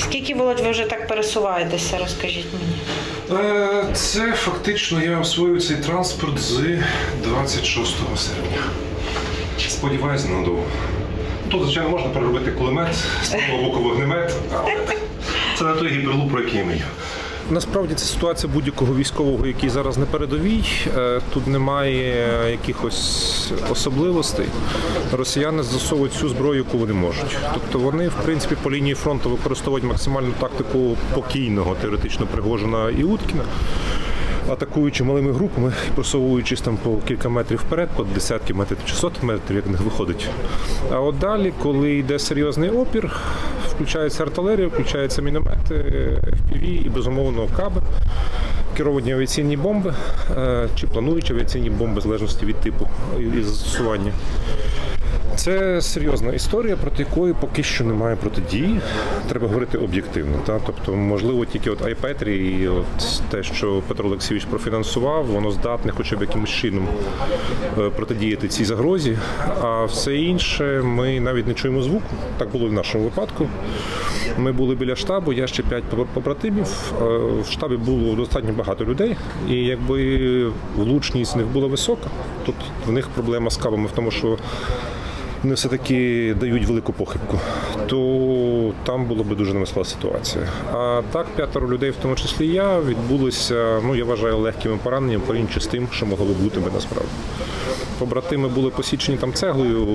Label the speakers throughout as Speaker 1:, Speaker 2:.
Speaker 1: Скільки Володь, ви вже так пересуваєтеся, розкажіть мені.
Speaker 2: Е, Це фактично я освоюю цей транспорт з 26 серпня. Сподіваюсь, надовго. Тут, звичайно, можна переробити кулемет, з боку вогнемет, але це не той гіперлуп, про який мрію. Насправді це ситуація будь-якого військового, який зараз на передовій. Е, Тут немає якихось особливостей. Росіяни застосовують всю зброю, яку вони можуть. Тобто вони, в принципі, по лінії фронту використовують максимальну тактику покійного теоретично Пригожина і Уткіна. Атакуючи малими групами просовуючись там по кілька метрів вперед, по десятки метрів чи сотні метрів, як в них виходить. А от далі, коли йде серйозний опір, включається артилерія, включаються міномети, FPV і безумовно каби, керовані авіаційні бомби е, чи плануючі авіаційні бомби, в залежності від типу і застосування. Це серйозна історія, проти якої поки що немає протидії. Треба говорити об'єктивно. Та? Тобто, можливо, тільки от Айпетрі і от те, що Петро Олексійович профінансував, воно здатне хоча б якимось чином е, протидіяти цій загрозі. А все інше ми навіть не чуємо звуку. Так було і в нашому випадку. Ми були біля штабу, я ще п'ять побратимів. Е, В штабі було достатньо багато людей, і якби влучність в них була висока, тут в них проблема з кабами в тому, що вони все-таки дають велику похибку, то там була би дуже невесела ситуація. А так, п'ятеро людей, в тому числі я, відбулися, ну я вважаю, легкими пораненнями порівняно з тим, що могло би бути би насправді. Побратими були посічені там цеглою,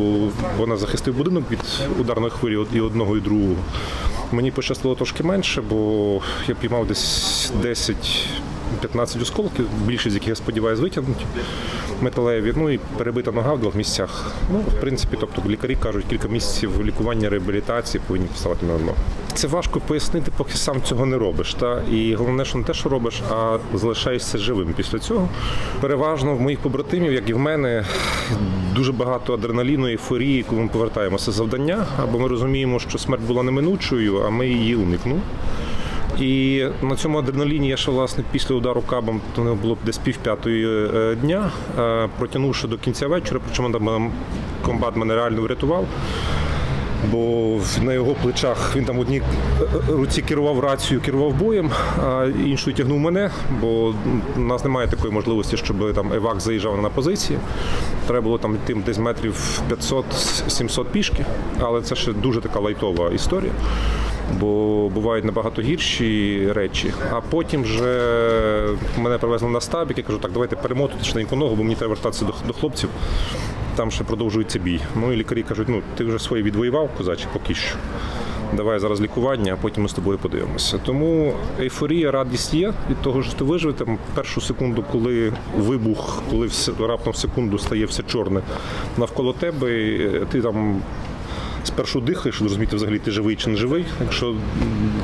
Speaker 2: вона захистив будинок від ударної хвилі і одного, і другого. Мені пощастило трошки менше, бо я піймав десь 10-15 осколків, більшість з яких я сподіваюся витягнуті металеві, ну і перебита нога в двох місцях. Ну, в принципі, тобто лікарі кажуть, кілька місяців лікування, реабілітації повинні поставити на одно. Це важко пояснити, поки сам цього не робиш. Та? І головне, що не те, що робиш, а залишаєшся живим після цього. Переважно в моїх побратимів, як і в мене, дуже багато адреналіну, ейфорії, коли ми повертаємося завдання, або ми розуміємо, що смерть була неминучою, а ми її уникнули. І на цьому адреналіні я ще власне після удару кабом, то не було б десь пів п'ятої е, дня, е, протягнувши до кінця вечора, причому там комбат мене реально врятував. Бо на його плечах він там в одній е, руці керував рацію, керував боєм, а іншою тягнув мене, бо у нас немає такої можливості, щоб там евак заїжджав на позиції. Треба було там йти десь метрів 500-700 пішки, але це ще дуже така лайтова історія бо бувають набагато гірші речі. А потім вже мене привезли на стабік, я кажу, так, давайте перемотуйте швиденько ногу, бо мені треба вертатися до, до хлопців. Там ще продовжується бій. Ну і лікарі кажуть, ну ти вже своє відвоював, козаче, поки що. Давай зараз лікування, а потім ми з тобою подивимося. Тому ейфорія, радість є від того, що ти виживе. Першу секунду, коли вибух, коли все раптом секунду стає все чорне навколо тебе, ти там спершу дихаєш, щоб зрозуміти взагалі ти живий чи не живий. Якщо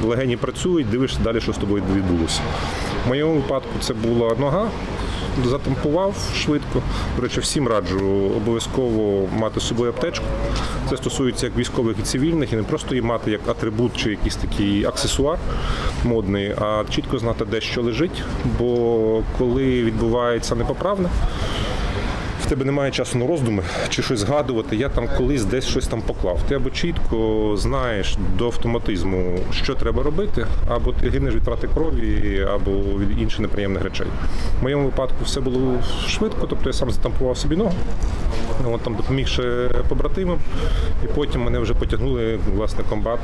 Speaker 2: легені працюють, дивишся далі, що з тобою відбулося. В моєму випадку це була нога. Затампував швидко. До речі, всім раджу обов'язково мати з собою аптечку. Це стосується як військових і цивільних, і не просто її мати як атрибут чи якийсь такий аксесуар модний, а чітко знати, де що лежить. Бо коли відбувається непоправне, тебе немає часу на роздуми чи щось згадувати. Я там колись десь щось там поклав. Ти або чітко знаєш до автоматизму, що треба робити, або ти гинеш від трати крові, або від інших неприємних речей. В моєму випадку все було швидко, тобто я сам затампував собі ногу. От там допоміг ще побратимам, і потім мене вже потягнули власне комбат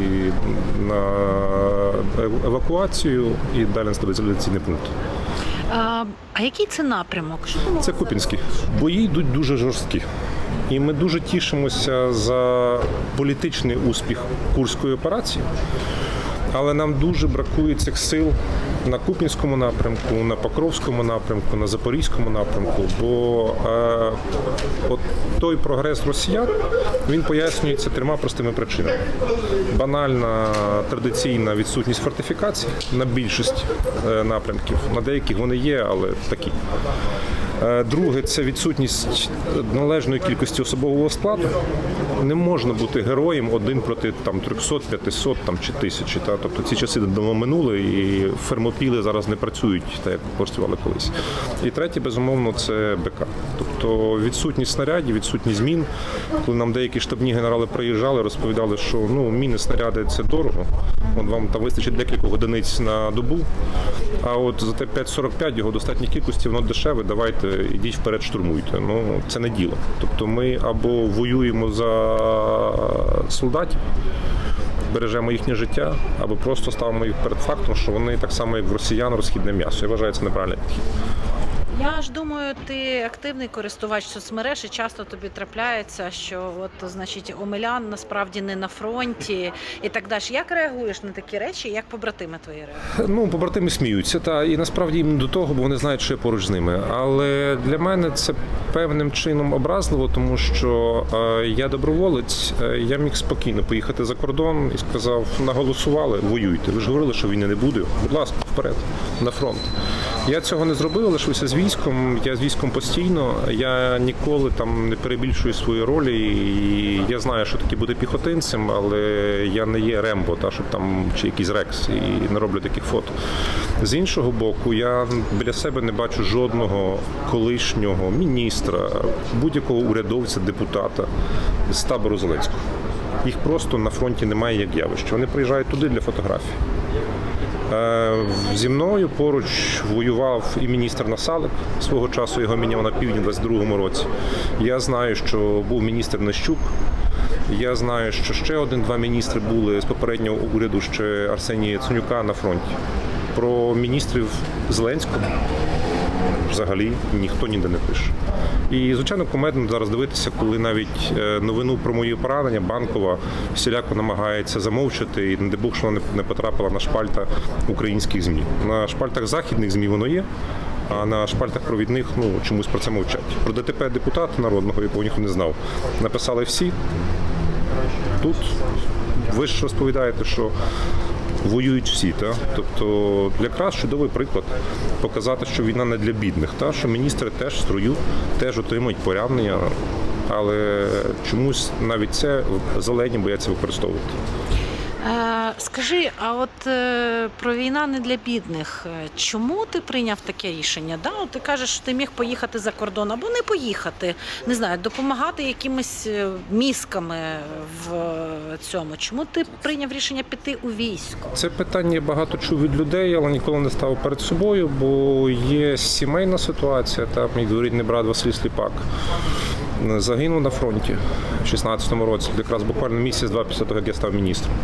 Speaker 2: і на евакуацію і далі на стабілізаційний пункт.
Speaker 1: А, а який це напрямок? Що
Speaker 2: Це Купінський. Бої йдуть дуже жорсткі. І ми дуже тішимося за політичний успіх курської операції. Але нам дуже бракує цих сил на Купінському напрямку, на Покровському напрямку, на Запорізькому напрямку. Бо е, от той прогрес росіян він пояснюється трьома простими причинами: банальна традиційна відсутність фортифікацій на більшість е, напрямків. На деяких вони є, але такі. Е, Друге, це відсутність належної кількості особового складу. Не можна бути героєм один проти там 300, 500 там, чи тисячі. Та? Тобто ці часи давно минули і фермопіли зараз не працюють так, як працювали колись. І третє, безумовно, це БК. Тобто відсутність снарядів, відсутність змін. Коли нам деякі штабні генерали приїжджали, розповідали, що ну міни снаряди це дорого. От вам там вистачить декількох одиниць на добу. А от за те 5,45 його достатній кількості, воно дешеве. Давайте ідіть вперед, штурмуйте. Ну це не діло. Тобто ми або воюємо за солдатів, бережемо їхнє життя, або просто ставимо їх перед фактом, що вони так само, як в росіян, розхідне м'ясо. Я вважаю, це неправильний підхід.
Speaker 1: Я ж думаю, ти активний користувач соцмереж і часто тобі трапляється, що от значить Омелян насправді не на фронті і так далі. Як реагуєш на такі речі? Як побратими твої реагують?
Speaker 2: Ну, побратими сміються, та і насправді їм до того, бо вони знають, що я поруч з ними. Але для мене це певним чином образливо, тому що е, я доброволець, е, я міг спокійно поїхати за кордон і сказав: наголосували, воюйте. Ви ж говорили, що війни не буде. Будь ласка, вперед на фронт. Я цього не зробив, лишився з військом. Я з військом постійно. Я ніколи там не перебільшую свої ролі. І я знаю, що таке бути піхотинцем, але я не є Рембо, та щоб там чи якийсь рекс, і не роблю таких фото. З іншого боку, я біля себе не бачу жодного колишнього міністра, будь-якого урядовця, депутата з табору Зеленського. Їх просто на фронті немає як явища. Вони приїжджають туди для фотографій. Е, Зі мною поруч воював і міністр Насалик. Свого часу його міняв на півдні у 22-му році. Я знаю, що був міністр Нещук. Я знаю, що ще один-два міністри були з попереднього уряду ще Арсенія Яценюка на фронті. Про міністрів Зеленського взагалі ніхто ніде не пише. І звичайно, кумедно зараз дивитися, коли навіть е, новину про мої поранення банкова всіляко намагається замовчати, і не Бог, що вона не потрапила на шпальта українських змі. На шпальтах західних змі воно є. А на шпальтах провідних ну чомусь про це мовчать. Про ДТП депутата народного, якого ніхто не знав, написали всі. Тут ви ж розповідаєте, що воюють всі, та? тобто якраз чудовий приклад показати, що війна не для бідних, та? що міністри теж строю, теж отримують поранення, але чомусь навіть це зелені бояться використовувати.
Speaker 1: Е, скажи, а от е, про війна не для бідних. Е, Чому ти прийняв таке рішення? Да? От ти кажеш, що ти міг поїхати за кордон або не поїхати, не знаю, допомагати якимись мізками в цьому. Чому ти прийняв рішення піти у військо?
Speaker 2: Це питання я багато чув від людей, але ніколи не ставив перед собою, бо є сімейна ситуація. Та мій дворідний брат Василь Сліпак загинув на фронті в 16-му році, якраз буквально місяць-два після того, як я став міністром.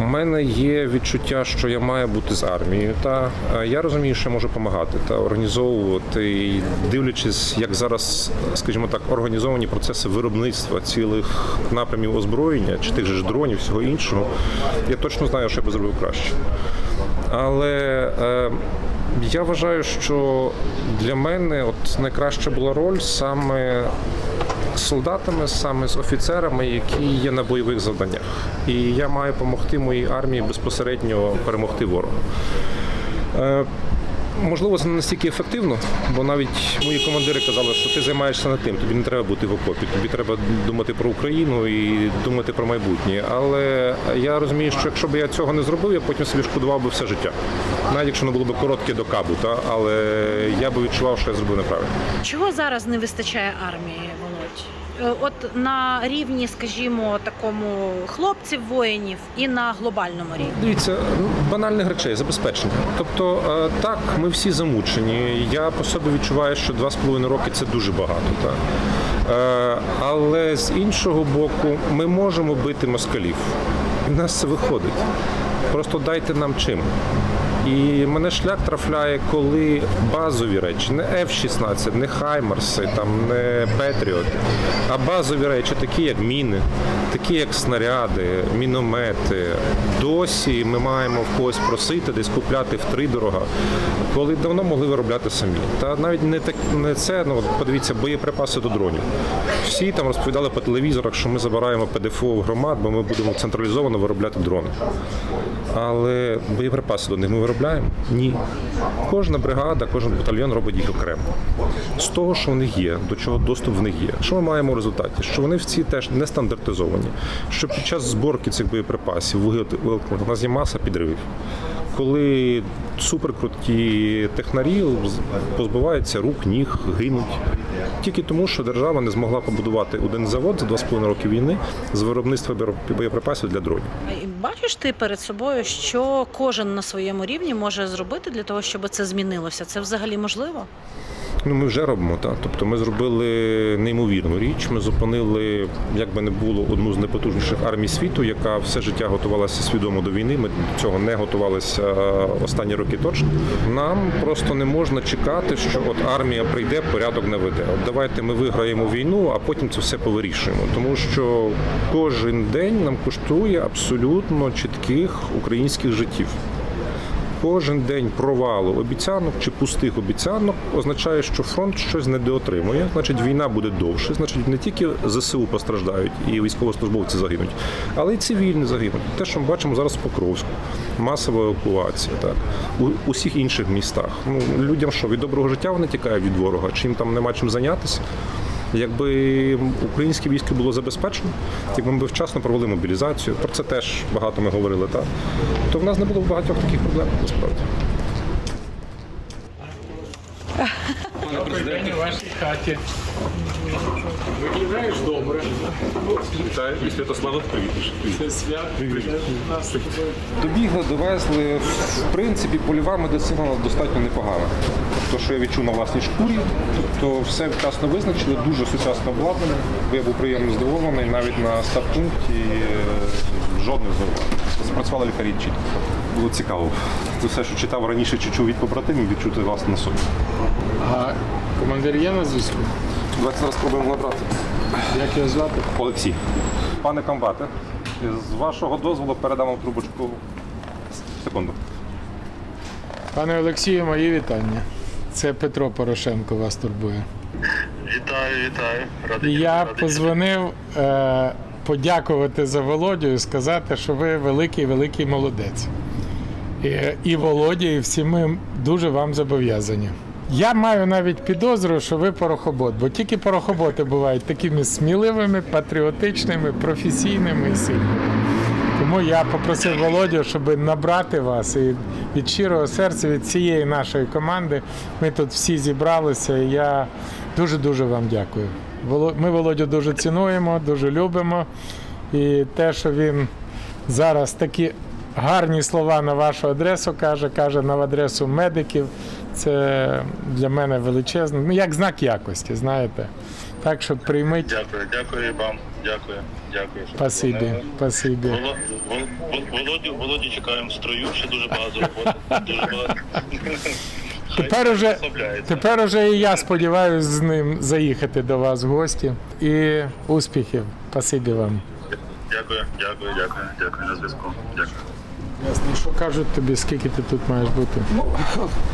Speaker 2: У мене є відчуття, що я маю бути з армією. Та я розумію, що я можу допомагати та організовувати, дивлячись, як зараз, скажімо так, організовані процеси виробництва цілих напрямів озброєння чи тих же ж дронів, всього іншого, я точно знаю, що я би зробив краще. Але е, я вважаю, що для мене от найкраща була роль саме солдатами, саме з офіцерами, які є на бойових завданнях. І я маю допомогти моїй армії безпосередньо перемогти ворога. Е, Можливо, це не настільки ефективно, бо навіть мої командири казали, що ти займаєшся над тим, тобі не треба бути в окопі, тобі треба думати про Україну і думати про майбутнє. Але я розумію, що якщо б я цього не зробив, я потім собі шкодував би все життя. Навіть якщо воно було б коротке до кабу, та? але я би відчував, що я зробив неправильно.
Speaker 1: Чого зараз не вистачає армії, Володь? Е, От на рівні, скажімо, такому хлопців, воїнів і на глобальному рівні.
Speaker 2: Дивіться, ну, банальних речей, забезпечення. Тобто, е, так, ми всі замучені. Я по собі відчуваю, що два з половиною роки це дуже багато. Так. Е, Але з іншого боку, ми можемо бити москалів. В нас це виходить. Просто дайте нам чим. І мене шлях трафляє, коли базові речі, не F-16, не Хаймарси, там не Петріоти, а базові речі, такі як міни, такі як снаряди, міномети. Досі ми маємо в когось просити, десь купляти втридорога, коли давно могли виробляти самі. Та навіть не так не це, ну подивіться, боєприпаси до дронів. Всі там розповідали по телевізорах, що ми забираємо ПДФО в громад, бо ми будемо централізовано виробляти дрони. Але боєприпаси до них ми виробляємо? Ні. Кожна бригада, кожен батальйон робить їх окремо. З того, що в них є, до чого доступ в них є. Що ми маємо в результаті? Що вони всі теж не стандартизовані. Що під час зборки цих боєприпасів виготовлення у нас є маса підривів. Коли суперкруті технарі позбуваються рук, ніг, гинуть. Тільки тому, що держава не змогла побудувати один завод за 2,5 роки війни з виробництва боєприпасів для дронів.
Speaker 1: Бачиш ти перед собою, що кожен на своєму рівні може зробити для того, щоб це змінилося? Це взагалі можливо?
Speaker 2: Ну, ми вже робимо так. Тобто ми зробили неймовірну річ. Ми зупинили, як би не було, одну з найпотужніших армій світу, яка все життя готувалася свідомо до війни. Ми до цього не готувалися останні роки точно. Нам просто не можна чекати, що от армія прийде, порядок наведе. От давайте ми виграємо війну, а потім це все повирішуємо. Тому що кожен день нам коштує абсолютно чітких українських життів. Кожен день провалу обіцянок чи пустих обіцянок означає, що фронт щось недоотримує. Значить, війна буде довше. Значить, не тільки ЗСУ постраждають і військовослужбовці загинуть, але й цивільні загинуть. Те, що ми бачимо зараз в Покровську, масова евакуація, так у усіх інших містах. Ну людям що від доброго життя вони тікають від ворога, чи їм там нема чим зайнятися. Якби українське військо було забезпечено, якби ми вчасно провели мобілізацію, про це теж багато ми говорили, так то в нас не було б багатьох таких проблем насправді.
Speaker 3: У вашій хаті. Виглядаєш добре.
Speaker 2: Вітаю, і Святослава, привіт.
Speaker 3: Це свят.
Speaker 2: Добігли, довезли. В принципі, польова медицина у достатньо непогана. То, що я відчув на власній шкурі, тобто все вчасно визначили, дуже сучасно обладнане. Я був приємно здивований, навіть на стаб-пункті е, жодних зауважень. Запрацювали лікарі чітко. Було цікаво. Це все, що читав раніше чи чув від побратимів, відчути власне на собі.
Speaker 3: А командир є на зв'язку?
Speaker 2: Давайте зараз спробуємо набрати.
Speaker 3: Як його звати?
Speaker 2: Олексій. Пане комбате, з вашого дозволу передам вам трубочку. Секунду.
Speaker 3: Пане Олексію, мої вітання. Це Петро Порошенко вас турбує.
Speaker 4: Вітаю, вітаю. Радий
Speaker 3: я
Speaker 4: радий
Speaker 3: позвонив е, подякувати за Володю і сказати, що ви великий, великий молодець. І, Володя, і всі ми дуже вам зобов'язані. Я маю навіть підозру, що ви порохобот, бо тільки порохоботи бувають такими сміливими, патріотичними, професійними і сильними. Тому я попросив Володю, щоб набрати вас і від щирого серця, від цієї нашої команди. Ми тут всі зібралися. І я дуже-дуже вам дякую. Ми Володю дуже цінуємо, дуже любимо. І те, що він зараз такі гарні слова на вашу адресу каже, каже на адресу медиків, це для мене величезно. Ну, як знак якості, знаєте. Так що прийміть.
Speaker 4: Дякую, дякую вам. Дякую, дякую.
Speaker 3: Спасибі, спасибі.
Speaker 4: Воло- Вол- Вол- Володю, Володю чекаємо в строю, ще дуже багато роботи. Дуже багато.
Speaker 3: Тепер уже, тепер уже і я сподіваюся з ним заїхати до вас в гості. І успіхів. Спасибі вам.
Speaker 4: Дякую, дякую, дякую, дякую на зв'язку. Дякую.
Speaker 3: Ясно, що кажуть тобі, скільки ти тут маєш бути?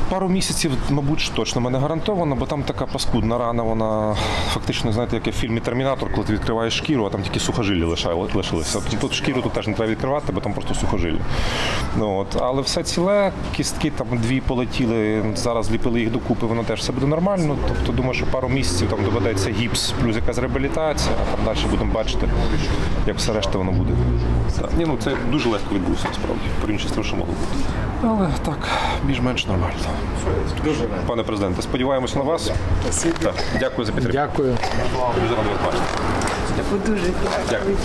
Speaker 2: Пару місяців, мабуть, точно мене гарантовано, бо там така паскудна рана, вона фактично, знаєте, як і в фільмі Термінатор, коли ти відкриваєш шкіру, а там тільки сухожилі лишилися. Тут шкіру тут теж не треба відкривати, бо там просто сухожилі. Ну, от. Але все ціле, кістки там дві полетіли, зараз ліпили їх докупи, воно теж все буде нормально. Тобто думаю, що пару місяців там доведеться гіпс плюс якась реабілітація, а там далі будемо бачити, як все решта воно буде. Так. Ні, ну це дуже легко відбувся насправді, порівняно з тим, що могло бути. Але так, більш-менш нормально. Пане президенте, сподіваємося на вас. Так, дякую за підтримку.
Speaker 3: Дякую.
Speaker 2: Дуже радий вас бачити. Дякую.